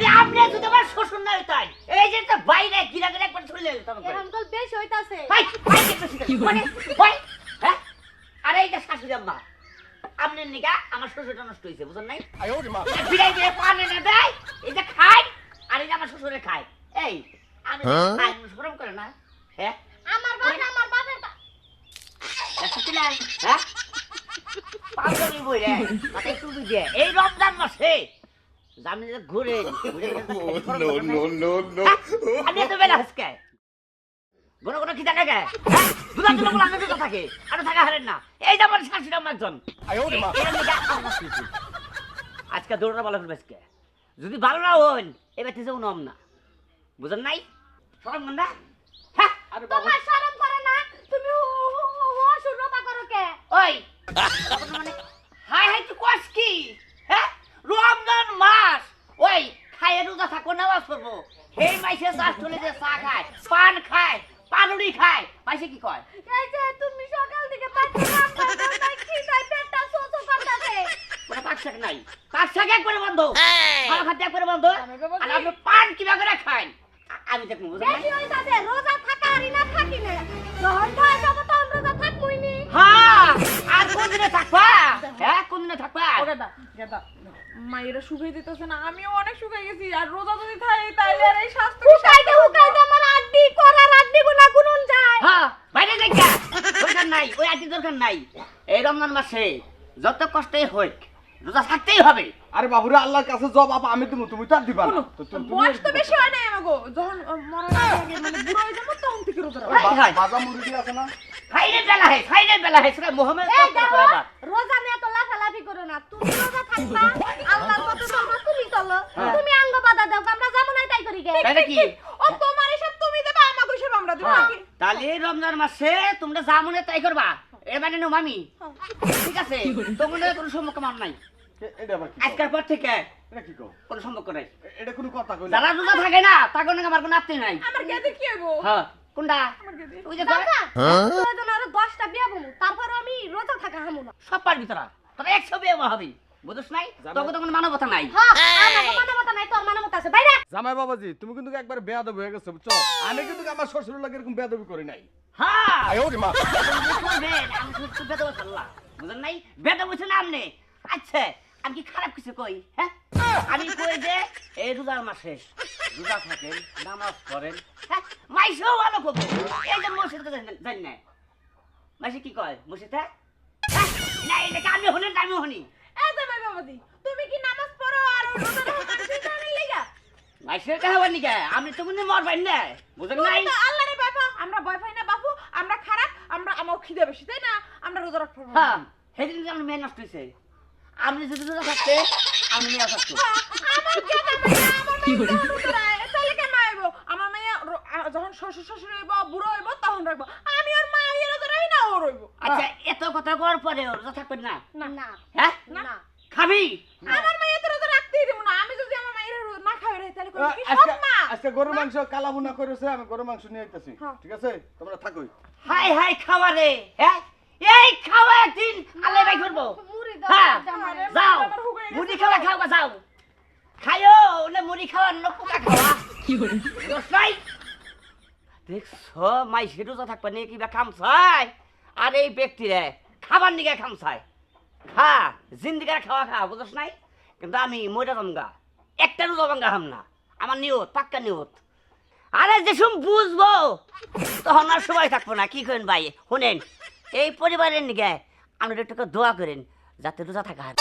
তাহলে আপনি যদি আমার শ্বশুর না হইতেন এই যে তো বাইরে গিরা গিরা একবার চলে যেতাম এ আঙ্কেল বেশ হইতাছে। ভাই মানে ভাই হ্যাঁ? আরে এইটা শাশুড়ি আম্মা। আপনার নিগা আমার শ্বশুরটা নষ্ট হয়েছে বুঝলেন নাই? এটা বিড়াই দিয়ে পানে না দেয় এই যে খায় আর এই যে আমার শ্বশুরে খায়। এই আমি হ্যাঁ? খাই শরম করে না। হ্যাঁ? আমার বাসা আমার বাপের বা- দেখছিস না হ্যাঁ? পাগলি বই রে মাথায় টুপি দিয়ে। এই রমজান মাসে জানি যে ঘুরে ঘুরে ঘুরে no, no, no, তো বেলা আজকে। কোনো কোনো কি থাকে গে দুটা দুটো বলে আমি থাকে। আর থাকা হারেন না। এই যে আমার শাশুড়ি আমার একজন। আজকে ভালো করবে আজকে। যদি ভালো না হন এবার তেজেও নম না বুঝেন নাই? হ্যাঁ তোমার শরম করে না? তুমি অসুরতা করো কে? ওই। মানে হাই হাই তুই কি? হ্যাঁ? রমজান মাস। ওই খায় রোজা থাকো নামাজ পড়ব। সেই মাইসে চাষ চলে যে চা খায় পান খায় পানুড়ি খায় মাইসে কি কয়? এই যে তুমি সকাল থেকে পাঁচটা কাম করছ তাই কি তাই পেটটা সোসো করতেছে। ওটা পাক শাক নাই। পাক শাক একবারে বন্ধ। ভালো খাদ্য একবারে বন্ধ। আর আপনি পান কীভাবে করে খান আমি দেখব বুঝলেন? বেশি হইতাছে রোজা থাকা আর না থাকি না। যখন বয়স হবে তখন রোজা থাকবই নি। হ্যাঁ আর কোন দিনে থাকবা হ্যাঁ কোন দিনে থাকবা শুকাই দিতেছে না আমিও অনেক শুকাই গেছি আর রোজা যদি খাই তাইলে আর এই স্বাস্থ্য আমার আড্ডি করার আড্ডি গুনা গুনুন যায়? হ্যাঁ বাইরে দেখা দরকার নাই ওই আটি দরকার নাই। এই রমজান মাসে যত কষ্টই হোক রোজা থাকতেই হবে। আরে বাবুরে আল্লাহর কাছে জবাব আমি তুমি তুমি তো আর দিবা না। তো তুমি- তুমি বয়স তো বেশি হয় নাই আমাগো যখন আহ, মরার আগে মানে বুড়ো হয়ে যাব তখন থেকে রোজা রাখব। বাজা মুরগি আছে না? বেলা হে ফাইনের বেলা হে সেটা মোহাম্মদ। রোজা নিয়ে তো লাফালাফি করো না। তুমি রোজা থাকবা? আল্লাহর মতো চলবা তুমি চলো। হ্যাঁ। তুমি আঙ্গ বাধা দাও আমরা যেমন হয় তাই করি গে। তাই নাকি? ও তোমার হিসাব তুমি দেবে আমাকে হিসাব আমরা দেবো। হ্যাঁ, তাহলে রমজান মাসে তোমরা যা মনে তাই করবা। এ মানে নো মামি। ঠিক আছে? তোমাদের কোনো সম্পর্ক মান নাই। এ- এটা আবার কি কও? আজকের পর থেকে এটা কি কও? কোনো সম্পর্ক নাই। এটা কোনো কথা কইলা? যারা রোজা থাকে না তাকে নাকি আমার কোনো আত্মীয় নাই। আমার গেদে কি হইবো? হ্যাঁ। কোনটা? ওই যে করে, দাদা প্রয়োজন আরও দশটা বিয়ে বমু তারপর আমি রোজা থাকা হামু না। সব পারবি তোরা তোরা একশো বিয়ে হবে বুঝছ নাই? তোকে তো কোনো মানবতা নাই। হ্যাঁ মানবতা নাই তোর মানবতা আছে বাইরে। জামাই বাবাজি তুমি কিন্তু একবার বেয়াদব হয়ে গেছো বুঝছ? আমি কিন্তু আমার শ্বশুর লাগে এরকম বেয়াদবি করি নাই। হ্যাঁ! ওরে মা। আমি শুধু শুধু বেদা বুঝলেন নাই? বেদা বসে না আপনি। আচ্ছা, আমি কি খারাপ কিছু কই হ্যাঁ? আমি কই যে এই রোজার মাসে রোজা থাকেন নামাজ পড়েন হ্যাঁ? মাইসেও ভালো করব এই যে মসজিদ জানি না মাইসে কি কয় মসজিদ? হ্যাঁ? না এটাকে আমি হলেন আমি হনি। এই তুমি কি নামাজ পড়ো আর রাখো কার জানার কে আমি তো মনে মরবেন না বুঝলেন নাই? আল্লাহরে ভয় পাও। আমরা ভয় পাই না বাপু। আমরা খারাপ আমরা আমার খিদে বেশি তাই না? আমরা রোজা রাখব হ্যাঁ সেদিন যে আমার মেয়ে নষ্ট হয়েছে। আপনি যদি রোজা থাকতে আমি মেয়ে থাকতো আমার গেদা আমার তাহলে কেন আইবো? আমার মাইয়া র- আ- যখন শ্বশুর শ্বশুর হইব বুড়ো হইব তখন রাখব। আমি ওর মা ইয়ে রোজা রাখি না ও রইব। আচ্ছা এত কথা করার পরে রোজা থাকবেন না? না। না। হ্যাঁ? না। খাবি? আমার মাইয়া তো রোজা রাখতেই দিব না। আমি যদি আমার মাইয়ের রোজা না খাই রে তাহলে কি সৎ মা? আজকে গরু মাংস কালা বুনা করেছে আমি গরু মাংস নিয়ে আইতাছি। হ্যাঁ। ঠিক আছে? তোমরা থাকোই হাই হাই খাওয়া রে হ্যাঁ এই খাওয়া একদিন আল্লাহ ভাই করব। মুড়ি হ্যাঁ। যাও। মুড়ি খাওয়া খাওয়া যাও। খাইও না মুড়ি খাওয়া না পোকা খাওয়া। দোষ নাই। দেখছ মাই সেটু যা থাকবে নিয়ে কিবা খামছাই। আর এই ব্যক্তিরে খাবার নিকে খামছাই। খা জিন্দিগার খাওয়া খা, বুঝছ নাই? কিন্তু আমি মইটা জমগা। একটা রোজা ভাঙ্গা হাম না। আমার নিয়ত, পাক্কা নিয়ত। আরে, যেসব বুঝব, তখন আর সময় থাকব না। কি করেন ভাই? শুনেন, এই পরিবারের নিকে আপনি একটু দোয়া করেন, যাতে রোজা থাকা হয়।